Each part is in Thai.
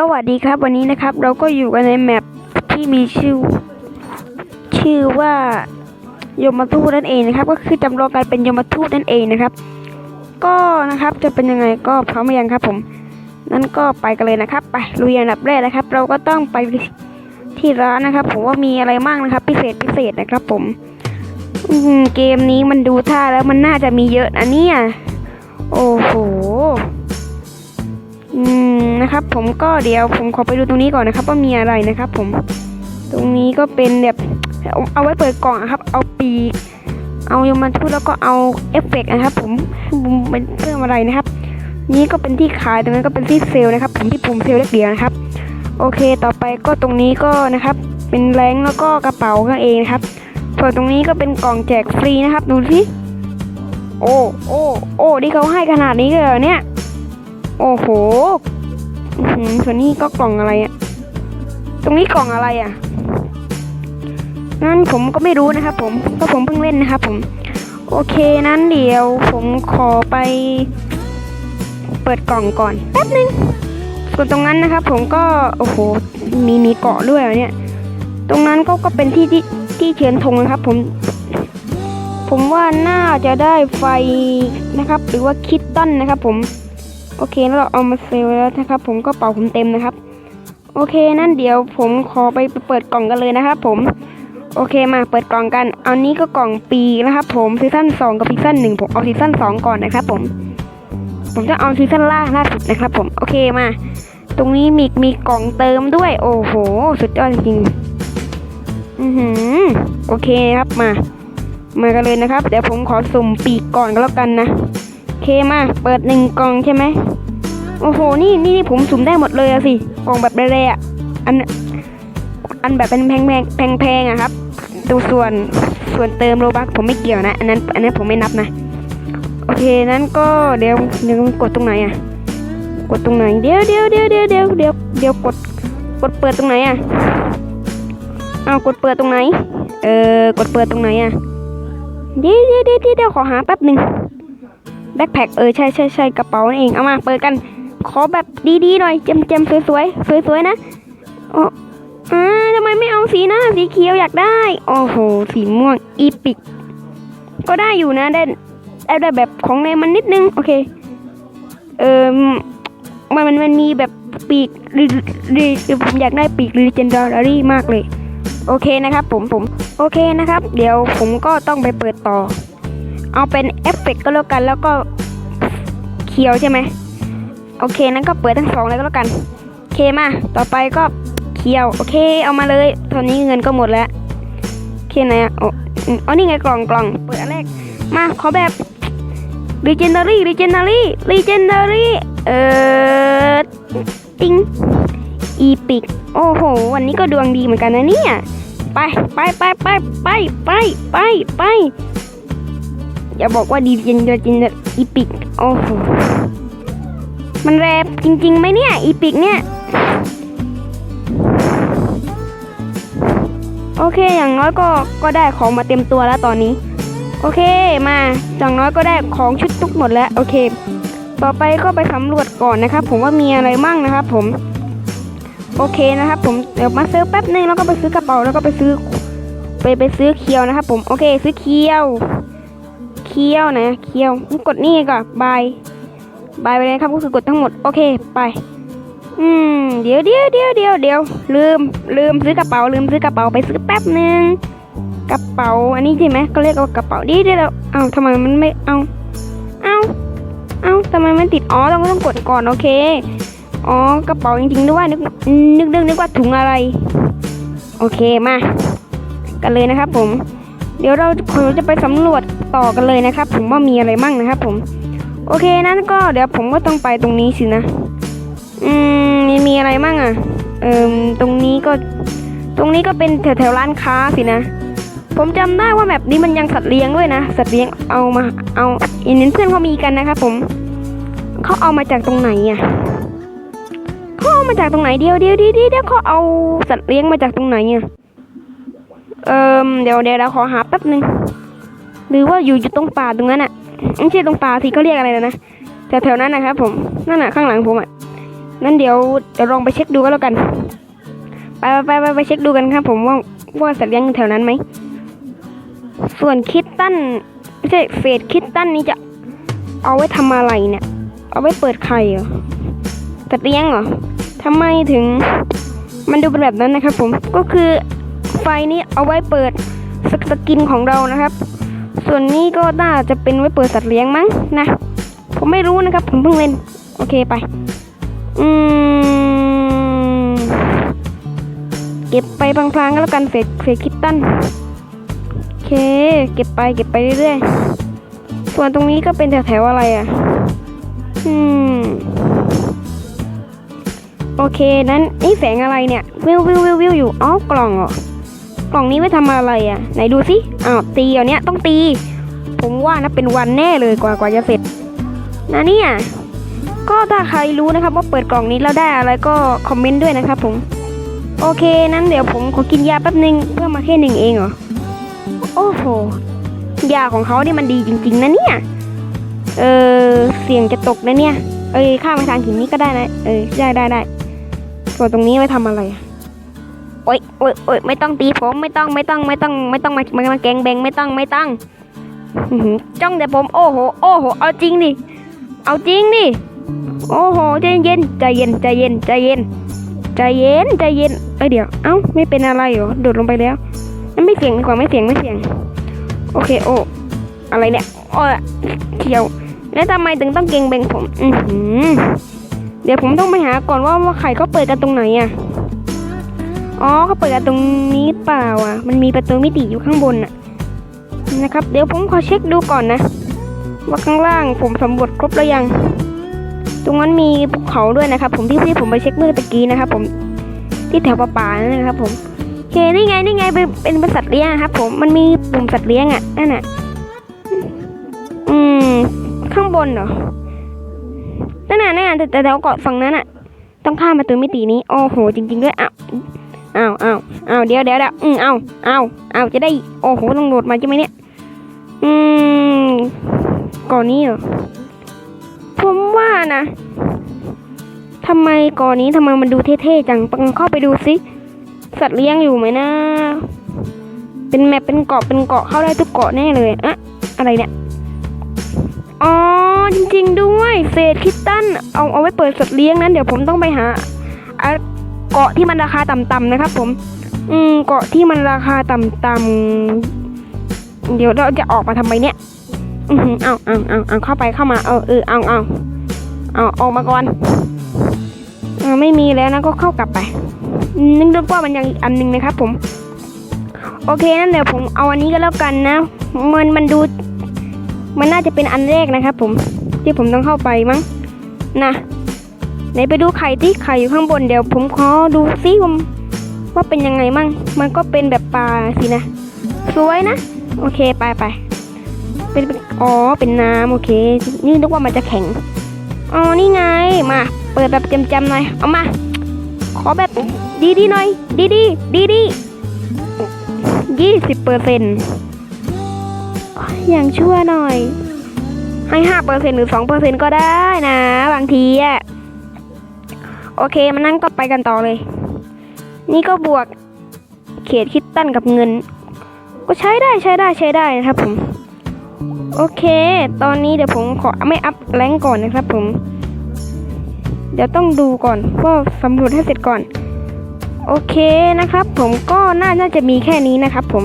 สวัสดีครับวันนี้นะครับ เราก็อยู่กันในแมปที่มีชื่อ ชื่อว่ายมทูตนั่นเองนะครับ ก็คือจำลองการเป็นยมทูตนั่นเองนะครับ ก็นะครับจะเป็นยังไงก็พร้อมยังครับ ผมนั้นก็ไปกันเลยนะครับ ไปลุยอันดับแรกนะครับ เราก็ต้องไปที่ร้านนะครับ ผมว่ามีอะไรบ้างนะครับ พิเศษพิเศษนะครับ ผมอืมเกมนี้มันดูท่าแล้วมันน่าจะมีเยอะนะเนี่ยโอ้โห อืมนะครับ ผมก็เดี๋ยวผมขอไปดูตรงนี้ก่อนนะครับ ว่ามีอะไรนะครับ ผม ตรงนี้ก็เป็นแบบเอาไว้เปิดกล่องครับ เอาปีกเอายมันทูตแล้วก็เอาเอฟเฟกต์นะครับ ผมเป็นเพิ่มอะไรนะครับ นี้ก็เป็นที่ขายตรงนั้นก็เป็นที่เซลล์นะครับผมที่ปุ่มเซลล์เล็กเดียวนะครับ โอเค ต่อไปก็ตรงนี้ก็นะครับ เป็นแรงแล้วก็กระเป๋านั่นเองนะครับ ส่วนตรงนี้ก็เป็นกล่องแจกฟรีนะครับ ดูสิโอ้โอ้โอ้ที่เขาให้ขนาดนี้เลยเนี่ย โอ้โหหือส่วนนี้ก็กล่องอะไรอะตรงนี้กล่องอะไรอะงั้นผมก็ไม่รู้นะครับผมก็ผมเพิ่งเล่นนะครับผม โอเคนั้นเดี๋ยวผมขอไป เปิดกล่องก่อนแป๊บนึงส่วนตรงนั้นนะครับ ผมก็โอ้โหมีมีเกาะด้วยเนี่ย ตรงนั้นก็ก็เป็นที่ที่ที่เชิญธงนะครับ ผม ผมว่าน่าจะได้ไฟนะครับ หรือว่าคิตตันนะครับ ผม โอเคแล้วเราเอามาเซลล์แล้วนะครับผมก็เป่าผมเต็มนะครับ โอเคนั่นเดี๋ยวผมขอไปเปิดกล่องกันเลยนะครับผมโอเคมาเปิดกล่องกัน เอันนี้ก็กล่องปีนะครับผมซีซั่นสองกับซีซั่นหนึ่งผมเอาซีซั่นสองก่อนนะครับผม ผมจะเอาซีซั่นล่าล่าสุดนะครับผมโอเคมา ตรงนี้มีมีกล่องเติมด้วย โอ้โห สุดยอดจริงอือหือโอเคครับมา มากันเลยนะครับ เดี๋ยวผมขอสุ่มปีกก่อนก็แล้วกันนะ เคมา เปิดหนึ่งกล่องใช่ไหมโอ้โหนี่นี่นี่ผมสุ่มได้หมดเลยอะสิ กล่องแบบแร่ๆอะอัน อันแบบเป็นแพงแพงแพงแพงๆอะครับตรงส่วนส่วนเติมโลบักผมไม่เกี่ยวนะ อันนั้น อันนั้นผมไม่นับนะ โอเค นั้นก็เดี๋ยวเดี๋ยวกดตรงไหนอะกดตรงไหน เดี๋ยวเดี๋ยวเดี๋ยวเดี๋ยวเดี๋ยวเดี๋ยวเดี๋ยวกด กดเปิดตรงไหนอะเอากดเปิดตรงไหน เออ กดเปิดตรงไหนอะเดี๋ยวเดี๋ยวเดี๋ยวเดี๋ยวขอหาแป๊บหนึ่ง แบ็คแพ็คเออใช่ใช่ใช่กระเป๋านั่นเองเอามาเปิดกัน ขอแบบดีๆหน่อยเจมเจมๆสวยๆสวยๆนะอ้อ่าทำไมไม่เอาสีหน้าสีเขียวอยากได้โอ้โหสีม่วงอีปิกก็ได้อยู่นะได้ได้แบบของในมันนิดนึงโอเคเออมันมันมันมีแบบปีกรีรีผมอยากได้ปีกรีเจนดารี่มากเลย โอเคนะครับผมผม โอเคนะครับ เดี๋ยวผมก็ต้องไปเปิดต่อ เอาเป็นเอฟเฟกต์ก็แล้วกัน แล้วก็เคียวใช่ไหมโอเคนั้นก็เปิดทั้งสองเลยก็แล้วกันโอเคมาต่อไปก็เคียวโอเคเอามาเลยตอนนี้เงินก็หมดแล้วโอเคไหนอะอ๋อนี่ไงกล่องกล่องเปิดอันแรกมาขอแบบ legendary legendary legendary เอ่อติงอีพิกโอ้โห วันนี้ก็ดวงดีเหมือนกันนะเนี่ย ไปไปไปไปไปไปไปไป อย่าบอกว่าดีจริงจริงอีพิกโอ้โหมันแรบจริงๆไหมเนี่ย อีพิกเนี่ยโอเค อย่างน้อยก็ ก็ได้ของมาเต็มตัวแล้วตอนนี้ โอเค มา อย่างน้อยก็ได้ของชุดทุกหมดแล้ว โอเค ต่อไปก็ไปสำรวจก่อนนะครับ ผมว่ามีอะไรมั่งนะครับผม โอเคนะครับ ผม เดี๋ยวมาซื้อแป๊บนึงแล้วก็ไปซื้อกระเป๋าแล้วก็ไปซื้อ ไปไปซื้อเคียวนะครับผม โอเค ซื้อเคียว คียวนะเคียวกดนี่ก่อนบายบายไปเลยครับก็คือกดทั้งหมดโอเคไป อืมเดี๋ยวเดี๋ยวเดี๋ยวเดี๋ยวเดี๋ยวลืมลืมซื้อกระเป๋าลืมซื้อกระเป๋าไปซื้อแป๊บหนึ่งกระเป๋าอันนี้ใช่ไหมก็เรียกว่ากระเป๋าดี๋ยวเดี๋ยวเดี๋ยวเอ้าทำไมมันไม่เอาเอาเอาทำไมมันติดอ๋อต้องต้องกดก่อนโอเคอ๋อกระเป๋าจริงๆด้วยนึกนึกนึกนึกว่าถุงอะไร โอเคมา กันเลยนะครับผม เดี๋ยวเราเราจะไปสำรวจ ต่อกันเลยนะครับ ผมว่ามีอะไรมั่งนะครับ ผม โอเคนั้นก็เดี๋ยวผมก็ต้องไปตรงนี้สินะ อืมมีมีอะไรมั่งอะ เอ่มตรงนี้ก็ ตรงนี้ก็เป็นแถวแถวๆร้านค้าสินะ ผมจำได้ว่าแบบนี้มันยังสัตว์เลี้ยงด้วยนะสัตว์เลี้ยงเอามา เอาอินเพื่อนเขามีกันนะครับผมเขาเอามาจากตรงไหนอะเขาเอามาจากตรงไหนเดียวเดียวดีเดียวเดี๋ยวเขาเอาสัตว์เลี้ยงมาจากตรงไหนอะเอ่มเดี๋ยวเดี๋ยวเราขอหาแป๊บหนึ่ง หรือว่าอยู่อยู่ตรงป่าตรงนั้นอะไม่ใช่ตรงป่าสิเขาเรียกอะไรนะนะแถวนั้นนะครับ ผมนั่นน่ะข้างหลังผมอะงั้นเดี๋ยวเดี๋ยวลองไปเช็คดูก็แล้วกัน ไปไปไปไปเช็คดูกันครับ ผมว่าว่าสัตว์เลี้ยงอยู่แถวนั้นไหมส่วนคิดตันไม่ใช่เฟสคิดตันนี้จะเอาไว้ทำอะไรเนี่ย เอาไว้เปิดไข่เหรอสัตว์เลี้ยงเหรอทำไมถึงมันดูเป็นแบบนั้นนะครับ ผมก็คือไฟนี้เอาไว้เปิดสกสกินของเรานะครับ ส่วนนี้ก็น่าจะเป็นไว้เปิดสัตว์เลี้ยงมั้งนะ ผมไม่รู้นะครับ ผมเพิ่งเล่น โอเคไป อืม เก็บไปพลางๆก็แล้วกันเศษเศษคิตตันโอเค เก็บไปเก็บไปเรื่อยๆ ส่วนตรงนี้ก็เป็นแถวๆอะไรอะ อืม โอเค นั้นนี่แสงอะไรเนี่ย วิววิววิววิวอยู่อ๋อกล่องเหรอ กล่องนี้ไว้ทำอะไรอะ ไหนดูสิอ้าวตีเอาเนี้ยต้องตี ผมว่านะเป็นวันแน่เลยกว่ากว่าจะเสร็จ นะเนี่ย ก็ถ้าใครรู้นะครับว่าเปิดกล่องนี้แล้วได้อะไรก็คอมเมนต์ด้วยนะครับผมโอเคนั้นเดี๋ยวผมขอกินยาแป๊บนึงเพื่อมาแค่หนึ่งเองเหรอโอ้โหยาของเขานี่มันดีจริง ๆนะเนี่ยเออเสี่ยงจะตกนะเนี่ย เอ้ยข้ามไปทางหินนี้ก็ได้นะ เออได้ได้ได้ส่วนตรงนี้ไว้ทำอะไรอะ โอ๊ยโอ๊ยโอ๊ยไม่ต้องตีผมไม่ต้องไม่ต้องไม่ต้องไม่ต้องมามามาแกงแบงไม่ต้องไม่ต้องจ้องแต่ผมโอ้โหโอ้โหเอาจริงดิเอาจริงดิโอ้โหใจเย็นใจเย็นใจเย็นใจเย็นใจเย็นใจเย็นเอ้ยเดี๋ยวเอ้าไม่เป็นอะไรเหรอโดดลงไปแล้วไม่เสียงดีกว่าไม่เสียงไม่เสียง โอเคโอ้อะไรเนี่ยโอ้เขียว แล้วทำไมถึงต้องเก่งเบงผมอือหือเดี๋ยวผมต้องไปหาก่อนว่าว่าไข่เขาเปิดกันตรงไหนอะ อ๋อเขาเปิดตรงนี้เปล่าอะ มันมีประตูมิติอยู่ข้างบนอะนะครับ เดี๋ยวผมขอเช็คดูก่อนนะ ว่าข้างล่างผมสำรวจครบแล้วยัง ตรงนั้นมีภูเขาด้วยนะครับ ผมที่ที่ผมไปเช็คเมื่อตะกี้นะครับ ผมที่แถวป่าๆนั่นนะครับ ผมโอเคนี่ไงนี่ไงเป็นเป็นเป็นสัตว์เลี้ยงครับ ผมมันมีปุ่มสัตว์เลี้ยงอะนั่นน่ะอืมข้างบนเหรอนั่นน่ะนั่นน่ะแต่แต่แถวเกาะฝั่งนั้นอะ ต้องข้ามมาตัวมิตินี้โอ้โห จริง ๆ ด้วยอ้าว อ้าวอ้าวอ้าวเดี๋ยวเดี๋ยวเดี๋ยวอืมอ้าวอ้าวอ้าวจะได้โอ้โหต้องโดดมาใช่ไหมเนี่ย อืมก่อนนี้เหรอผมว่านะทำไมก่อนนี้ทำไมมันดูเท่ๆจังปังเข้าไปดูสิสัตว์เลี้ยงอยู่ไหมนะ เป็นแมปเป็นเกาะเป็นเกาะเข้าได้ทุกเกาะแน่เลยอะอะไรเนี่ยอ๋อจริง ๆ ด้วยเศษคิตตันเอาเอาไว้เปิดสัตว์เลี้ยงนั้นเดี๋ยวผมต้องไปหาอะ กาะที่มันราคาต่ำๆนะครับ ผม อืมเกาะที่มันราคาต่ำๆเดี๋ยวเราจะออกมาทำไมเนี่ย อือเอาเอาเอาเอาเข้าไปเข้ามา เออเออเอาเอาเอาออกมาก่อนอไม่มีแล้วนะก็เข้ากลับไปนึกว่ามันยังอีกอันหนึงนะครับ ผม โอเคนั่นเดี๋ยวผมเอาอันนี้ก็แล้วกันนะมันมันดู มันน่าจะเป็นอันแรกนะครับ ผมที่ผมต้องเข้าไปมั้งนะ นไปดูไข่ที่ไข่อยู่ข้างบนเดี๋ยวผมขอดูซิว่าว่าเป็นยังไงมั่ง มันก็เป็นแบบปลาสินะ สวยนะ โอเคไปไปเป็นอ๋อเป็นน้ำโอเค นี่นึกว่ามันจะแข็ง อ๋อนี่ไงมา เปิดแบบจำๆหน่อย เอามา ขอแบบดีๆหน่อย ดีๆดีๆยี่สิบเปอร์เซ็นต์อย่างชั่วหน่อย ให้ห้าเปอร์เซ็นหรือสองเปอร์เซ็นก็ได้นะ บางทีอะ โอเคมันนั่งก็ไปกันต่อเลย นี่ก็บวกเขตคิดตั้นกับเงิน ก็ใช้ได้ใช้ได้ใช้ได้นะครับผม โอเค ตอนนี้เดี๋ยวผมขอไม่อัพแรงก่อนนะครับผม เดี๋ยวต้องดูก่อนว่าสำรวจให้เสร็จก่อน โอเคนะครับ ผมก็น่าน่าจะมีแค่นี้นะครับ ผม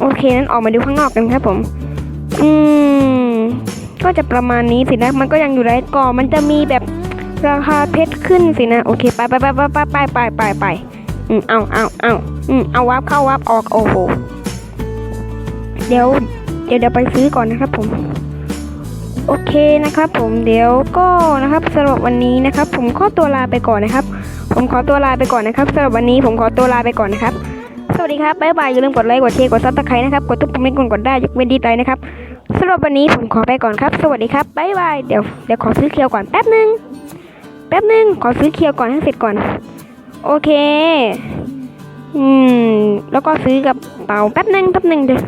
โอเคนั้นออกมาดูข้างนอกกันครับ ผม อืมก็จะประมาณนี้สินะมันก็ยังอยู่ในก่อนมันจะมีแบบ ราคาเพชรขึ้นสินะ โอเค ไปไปไปไปไปไปไปไปไปอืมเอาเอาเอาอืมเอาวับเข้าวับออกโอ้โหเดี๋ยวเดี๋ยวเดี๋ยวไปซื้อก่อนนะครับผม โอเคนะครับ ผมเดี๋ยวก็นะครับสำหรับวันนี้นะครับ ผมขอตัวลาไปก่อนนะครับ ผมขอตัวลาไปก่อนนะครับสำหรับวันนี้ผมขอตัวลาไปก่อนนะครับ สวัสดีครับบ๊ายบายอย่าลืมกดไลค์กดแชร์กดซับสไครต์นะครับกดทุกปุ่มให้กดกดได้ยกเว้นดีใจนะครับสำหรับวันนี้ผมขอไปก่อนครับ สวัสดีครับบ๊ายบายเดี๋ยวเดี๋ยวขอซื้อเคียวก่อนแป๊บหนึ่ง ป๊บนึงขอซื้อเคียวก่อนให้เสร็จก่อน โอเค อืม แล้วก็ซื้อกับเป๋าแป๊บนึงแป๊บนึงเดี๋ยว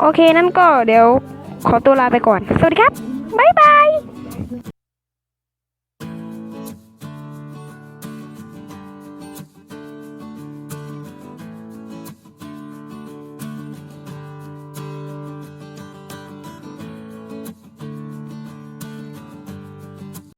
โอเคนั่นก็เดี๋ยวขอตัวลาไปก่อน สวัสดีครับ บ๊ายบาย